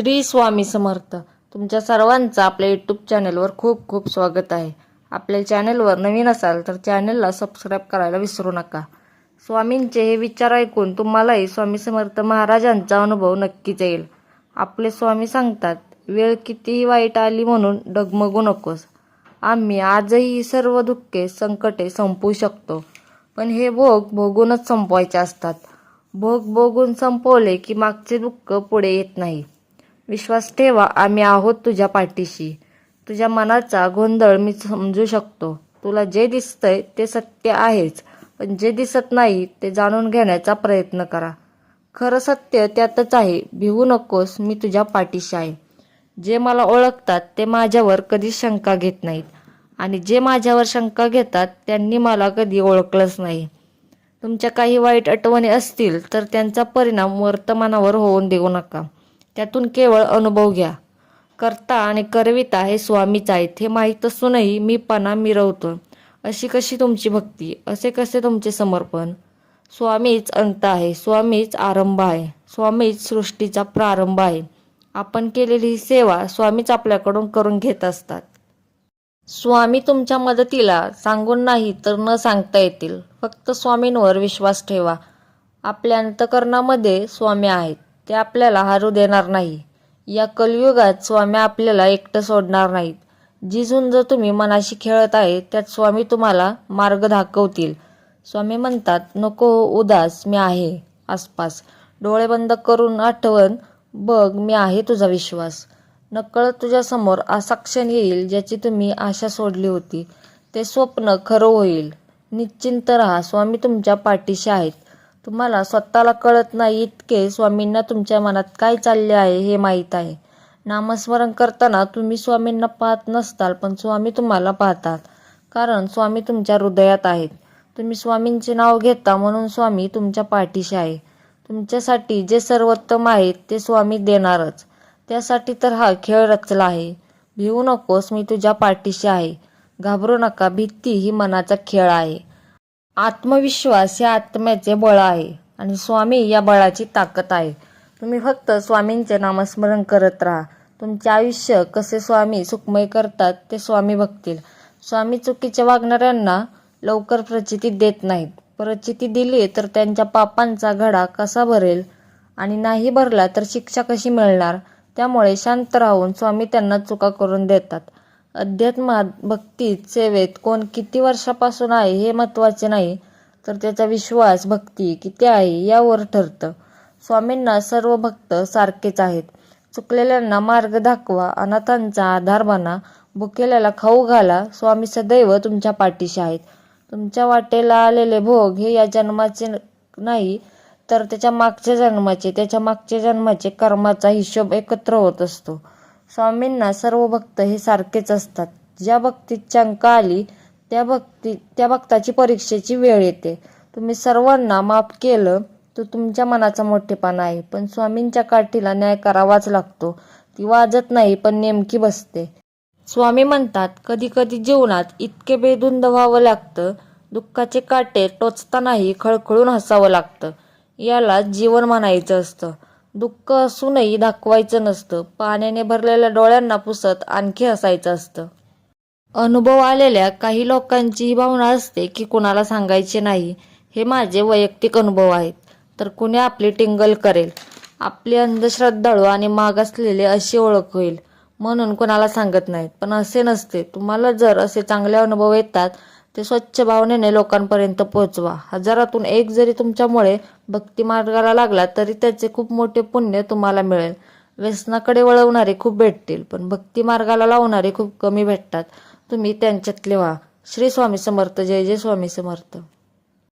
श्री स्वामी समर्थ. तुमच्या सर्वांचं आपल्या यूट्यूब चॅनलवर खूप खूप स्वागत आहे. आपल्या चॅनलवर नवीन असाल तर चॅनलला सबस्क्राईब करायला विसरू नका. स्वामींचे हे विचार ऐकून तुम्हालाही स्वामी समर्थ महाराजांचा अनुभव नक्कीच येईल. आपले स्वामी सांगतात वेळ कितीही वाईट आली म्हणून डगमगू नकोस. आम्ही आजही सर्व दुःखे संकटे संपवू शकतो. पण हे भोग भोगूनच संपवायचे असतात. भोग भोगून संपवले की मागचे दुःख पुढे येत नाही. विश्वास ठेवा आम्ही आहोत तुझ्या पाठीशी. तुझ्या मनाचा गोंधळ मी समजू शकतो. तुला जे दिसतंय ते सत्य आहेच पण जे दिसत नाही ते जाणून घेण्याचा प्रयत्न करा. खरं सत्य त्यातच आहे भिवू नकोस मी तुझ्या पाठीशी आहे. जे मला ओळखतात ते माझ्यावर कधीच शंका घेत नाहीत. आणि जे माझ्यावर शंका घेतात त्यांनी मला कधी ओळखलंच नाही. तुमच्या काही वाईट आठवणी असतील तर त्यांचा परिणाम वर्तमानावर होऊन देऊ नका. त्यातून केवळ अनुभव घ्या. करता आणि करविता हे स्वामीच आहेत. हे माहीत असूनही मी पणा मिरवतो अशी कशी तुमची भक्ती? असे कसे तुमचे समर्पण? स्वामीच अंत आहे. स्वामीच आरंभ आहे. स्वामीच सृष्टीचा प्रारंभ आहे. आपण केलेली ही सेवा स्वामीच आपल्याकडून करून घेत असतात. स्वामी तुमच्या मदतीला सांगून नाही तर न सांगता येतील. फक्त स्वामींवर विश्वास ठेवा. आपल्या अंतकरणामध्ये स्वामी आहेत. ते आपल्याला हारू देणार नाही. या कलयुगात स्वामी आपल्याला एकटं सोडणार नाहीत. जी झुंज तुम्ही मनाशी खेळत आहे त्यात स्वामी तुम्हाला मार्ग दाखवतील. स्वामी म्हणतात नको हो उदास मी आहे आसपास. डोळे बंद करून आठवण बघ मी आहे तुझा विश्वास. नकळत तुझ्यासमोर असा क्षण येईल ज्याची तुम्ही आशा सोडली होती. ते स्वप्न खरं होईल. निश्चिंत राहा स्वामी तुमच्या पाठीशी आहेत. तुम्हाला स्वतःला कळत नाही इतके स्वामींना तुमच्या मनात काय चालले आहे हे माहीत आहे. नामस्मरण करताना तुम्ही स्वामींना पाहत नसताल पण स्वामी तुम्हाला पाहतात. कारण स्वामी तुमच्या हृदयात आहेत. तुम्ही स्वामींचे नाव घेता म्हणून स्वामी तुमच्या पाठीशी आहे. तुमच्यासाठी जे सर्वोत्तम आहे ते स्वामी देणारच. त्यासाठी तर हा खेळ रचला आहे. भिवू नकोस मी तुझ्या पाठीशी आहे. घाबरू नका भीती ही मनाचा खेळ आहे. आत्मविश्वास हे आत्म्याचे बळ आहे आणि स्वामी या बळाची ताकद आहे. तुम्ही फक्त स्वामींचे नामस्मरण करत राहा. तुमचे आयुष्य कसे स्वामी सुखमय करतात ते स्वामी बघतील. स्वामी चुकीच्या वागणाऱ्यांना लवकर प्रचिती देत नाहीत. प्रचिती दिली तर त्यांच्या पापांचा घडा कसा भरेल? आणि नाही भरला तर शिक्षा कशी मिळणार? त्यामुळे शांत राहून स्वामी त्यांना चुका करून देतात. अध्यात्मात भक्तीत सेवेत कोण किती वर्षापासून आहे हे महत्त्वाचे नाही तर त्याचा विश्वास भक्ती किती आहे यावर ठरतं. स्वामींना सर्व भक्त सारखेच आहेत. चुकलेल्यांना मार्ग दाखवा अनाथांचा आधार बना भुकेल्याला खाऊ घाला स्वामी सदैव तुमच्या पाठीशी आहेत. तुमच्या वाटेला आलेले भोग हे या जन्माचे नाही तर त्याच्या मागच्या जन्माचे त्याच्या मागच्या जन्माचे कर्माचा हिशोब एकत्र होत असतो. स्वामींना सर्व भक्त हे सारखेच असतात. ज्या भक्तीत शंका आली त्या भक्ती त्या भक्ताची परीक्षेची वेळ येते. तुम्ही सर्वांना माफ केलं तो तुमच्या मनाचा मोठेपणा आहे. पण स्वामींच्या काठीला न्याय करावाच लागतो. ती वाजत नाही पण नेमकी बसते. स्वामी म्हणतात कधी कधी जीवनात इतके बेधुंद व्हावं लागतं. दुःखाचे काटे टोचतानाही खळखळून हसावं लागतं. याला जीवन म्हणायचं असतं. दुःख असूनही दाखवायचं नसतं. पाण्याने भरलेल्या डोळ्यांना पुसत आणखी हसायचं असतं. अनुभव आलेल्या काही लोकांची ही भावना असते की कुणाला सांगायचे नाही. हे माझे वैयक्तिक अनुभव आहेत. तर कुणी आपली टिंगल करेल. आपली अंधश्रद्धाळू आणि मागासलेले अशी ओळख होईल. म्हणून कुणाला सांगत नाहीत. पण असे नसते. तुम्हाला जर असे चांगले अनुभव येतात ते स्वच्छ भावनेने लोकांपर्यंत पोहोचवा. हजारातून एक जरी तुमच्यामुळे भक्ती मार्गाला लागला तरी त्याचे खूप मोठे पुण्य तुम्हाला मिळेल. व्यसनाकडे वळवणारे खूप भेटतील पण भक्ती मार्गाला लावणारे खूप कमी भेटतात. तुम्ही त्यांच्यातले व्हा. श्री स्वामी समर्थ. जय जय स्वामी समर्थ.